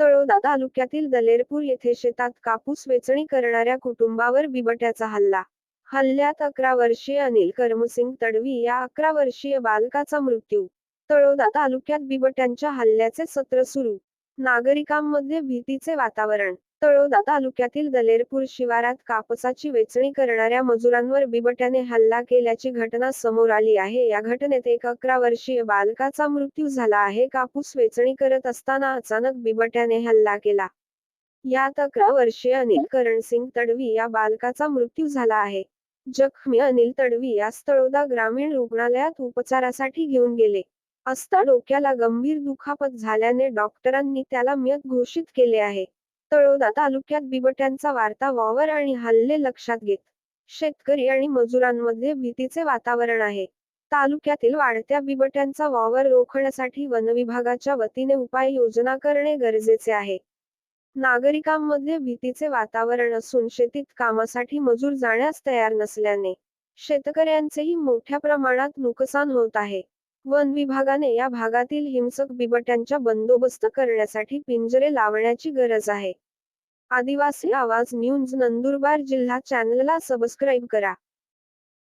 तळोदा तालुक्यातील दलेरपूर येथे शेतात कापूस वेचणी करणाऱ्या कुटुंबावर बिबट्याचा हल्ला. हल्ल्यात अकरा वर्षीय अनिल कर्मसिंग तडवी या अकरा वर्षीय बालकाचा मृत्यू. तळोदा तालुक्यात बिबट्यांच्या हल्ल्याचे सत्र सुरू. नागरिकांमध्ये भीतीचे वातावरण. तळोदा तालुक्यातील दलेरपूर शिवारात कापसाची वेचणी करणाऱ्या मजुरांवर बिबट्याने हल्ला केल्याची घटना समोर आली आहे. या घटनेत एक अकरा वर्षीय बालकाचा मृत्यू झाला आहे. कापूस वेचणी करत असताना अचानक बिबट्याने हल्ला केला. यात अकरा वर्षीय अनिल करणसिंग तडवी या बालकाचा मृत्यू झाला आहे. जखमी अनिल तडवी यास तळोदा ग्रामीण रुग्णालयात उपचारासाठी घेऊन गेले. असता डोक्याला गंभीर दुखापत झाल्याने डॉक्टरांनी त्याला मृत घोषित केले आहे. तळोदा तालुक्यात बिबट्यांचा वार्ता वावर आणि हल्ले लक्षात घेत शेतकरी आणि मजुरांमध्ये भीतीचे वातावरण आहे. तालुक्यातील वाढत्या बिबट्यांचा वावर रोखण्यासाठी वनविभागाच्या वतीने उपाय योजना करणे गरजेचे आहे. नागरिकांमध्ये भीतीचे वातावरण असून शेतीत कामासाठी मजूर जाण्यास तयार नसल्याने शेतकऱ्यांचेही मोठ्या प्रमाणात नुकसान होत आहे. वन विभागाने या भागातील हिंसक बिबट्यांच्या बंदोबस्त करण्यासाठी पिंजरे लावण्याची गरज आहे. आदिवासी आवाज न्यूज नंदुरबार जिल्हा चॅनलला सबस्क्राईब करा.